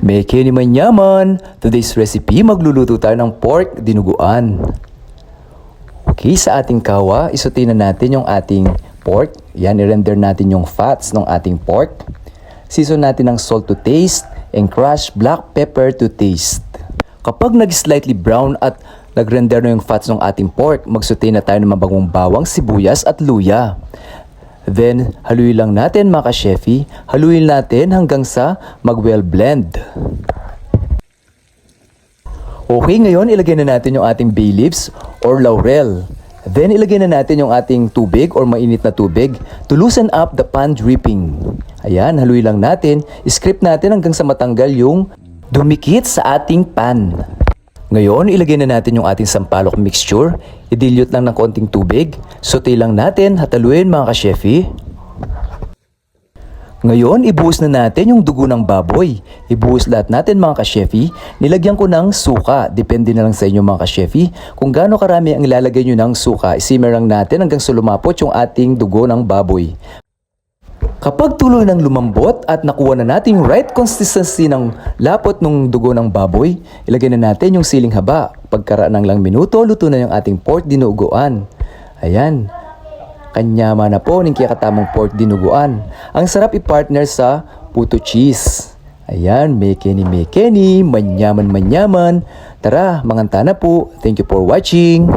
Meke ni manyaman. Today's recipe, magluluto tayo ng pork dinuguan. Okay, sa ating kawa, isutin na natin yung ating pork. Yan, i-render natin yung fats ng ating pork. Season natin ng salt to taste and crushed black pepper to taste. Kapag nag-slightly brown at nag-render na yung fats ng ating pork, magsutin na tayo ng mabagong bawang, sibuyas at luya. Then, haluin lang natin mga ka-chefy. Haluin natin hanggang sa mag-well blend. Okay, ngayon ilagay na natin yung ating bay leaves or laurel. Then ilagay na natin yung ating tubig or mainit na tubig to loosen up the pan dripping. Ayan, haluin lang natin. Script natin hanggang sa matanggal yung dumikit sa ating pan. Ngayon, ilagay na natin yung ating sampalok mixture. I-dilute lang ng konting tubig. Saute lang natin, hataluin mga ka-chefy. Ngayon, ibuhos na natin yung dugo ng baboy. Ibuhos lahat natin mga ka-chefy. Nilagyan ko ng suka. Depende na lang sa inyo mga ka-chefy. Kung gaano karami ang ilalagay nyo ng suka, isimmer lang natin hanggang sa lumapot yung ating dugo ng baboy. Kapag tuloy ng lumambot at nakuha na natin yung right consistency ng lapot ng dugo ng baboy, ilagay na natin yung siling haba. Pagkaraan ng lang minuto, luto na yung ating pork dinuguan. Ayan. Kanyama na po ng kiyakatamang pork dinuguan. Ang sarap i-partner sa puto cheese. Ayan, mekeni mekeni, manyaman manyaman. Tara, manganta na po. Thank you for watching.